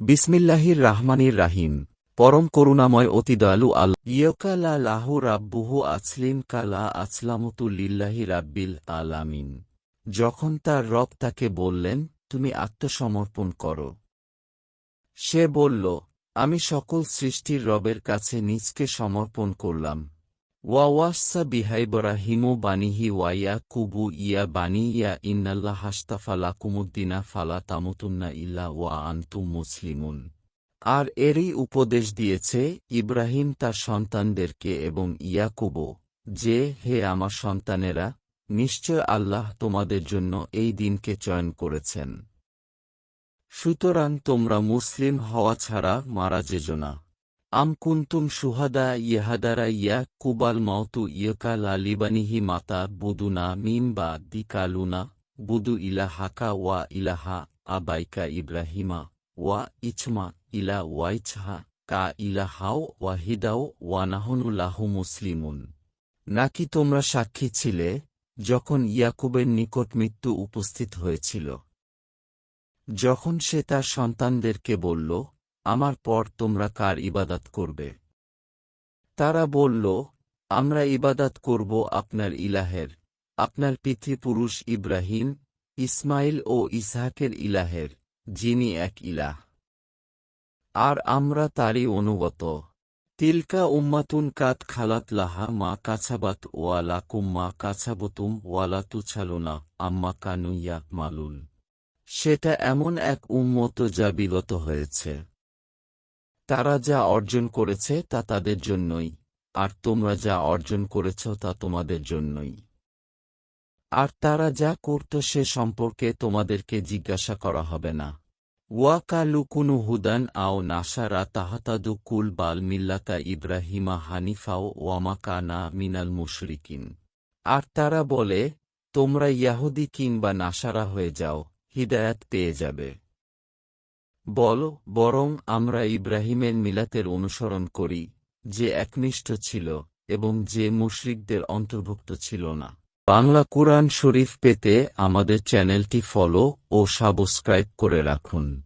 বিসমিল্লাহির রাহমানির রাহিম। পরম করুণাময় অতি দয়ালু আল ইয়কালা লাহু রাব্বুহু আসলিম কালা আসলামতু লিল্লাহি রাব্বিল আলামিন। যখন তার রব তাকে বললেন, তুমি আত্মসমর্পণ করো। সে বলল, আমি সকল সৃষ্টির রবের কাছে নিজকে সমর্পণ করলাম। ওয়াওয়াসা বিহাইবরাহিমু বানিহি ওয়াইয়া কুবু ইয়া বানি ইয়া ইন্নাল্লাহ হাস্তাফালা কুমুদ্দিনা ফালা তামুতুন্না ইল্লা ওয়া আন্তুম মুসলিমুন আর এরই উপদেশ দিয়েছে ইব্রাহিম তার সন্তানদেরকে এবং ইয়াকুবো যে, হে আমার সন্তানেরা, নিশ্চয় আল্লাহ তোমাদের জন্য এই দিনকে চয়ন করেছেন। সুতরাং তোমরা মুসলিম হওয়া ছাড়া মারা যেজ না। আম কুন্তুম সুহাদা ইহাদারা ইয়া কুবাল মওতু ইয়কা লালিবানিহি মাতা বুদুনা মিম বা দিকালুনা বুদু ইলাহাকা ওয়া ইলাহা আবাইকা ইব্রাহিমা ওয়া ইছমা ইলা ওয়াইছহা কা ইলাহাও ওয়াহিদাও ওয়ানাহনু লাহু মুসলিমুন নাকি তোমরা সাক্ষী ছিলে যখন ইয়াকুবের নিকট মৃত্যু উপস্থিত হয়েছিল যখন সে তার সন্তানদেরকে বলল আমার পর তোমরা কার ইবাদাত করবে? তারা বলল, আমরা ইবাদাত করব আপনার ইলাহের, আপনার পিতৃপুরুষ ইব্রাহিম, ইসমাইল ও ইসহাকের ইলাহের, যিনি এক ইলাহ। আর আমরা তারই অনুগত। তিলকা উম্মাতুন কাত খালাত লাহা মা কাছাবাত ওয়ালা কুম্মা কাছাবতুম ওয়ালা তুছালুনা আম্মা কানুইয়া মালুল সেটা এমন এক উম্মত যা বিগত হয়েছে। তারা যা অর্জন করেছে তা তাদের জন্যই, আর তোমরা যা অর্জন করেছ তা তোমাদের জন্যই। আর তারা যা করত সে সম্পর্কে তোমাদেরকে জিজ্ঞাসা করা হবে না। ওয়াকালু কুনু হুদান আও নাসারা তাহাতাদু কুল বাল মিল্লাতা ইব্রাহিমা হানিফাও ওয়ামাকা না মিনাল মুশরিকিন। আর তারা বলে, তোমরা ইয়াহুদি কিংবা নাসারা হয়ে যাও, হিদায়াত পেয়ে যাবে। বল, বরং আমরা ইব্রাহিমের মিলাতের অনুসরণ করি, যে একনিষ্ঠ ছিল, এবং যে মুশরিকদের অন্তর্ভুক্ত ছিল না। বাংলা কোরআন শরীফ পেতে আমাদের চ্যানেলটি ফলো ও সাবস্ক্রাইব করে রাখুন।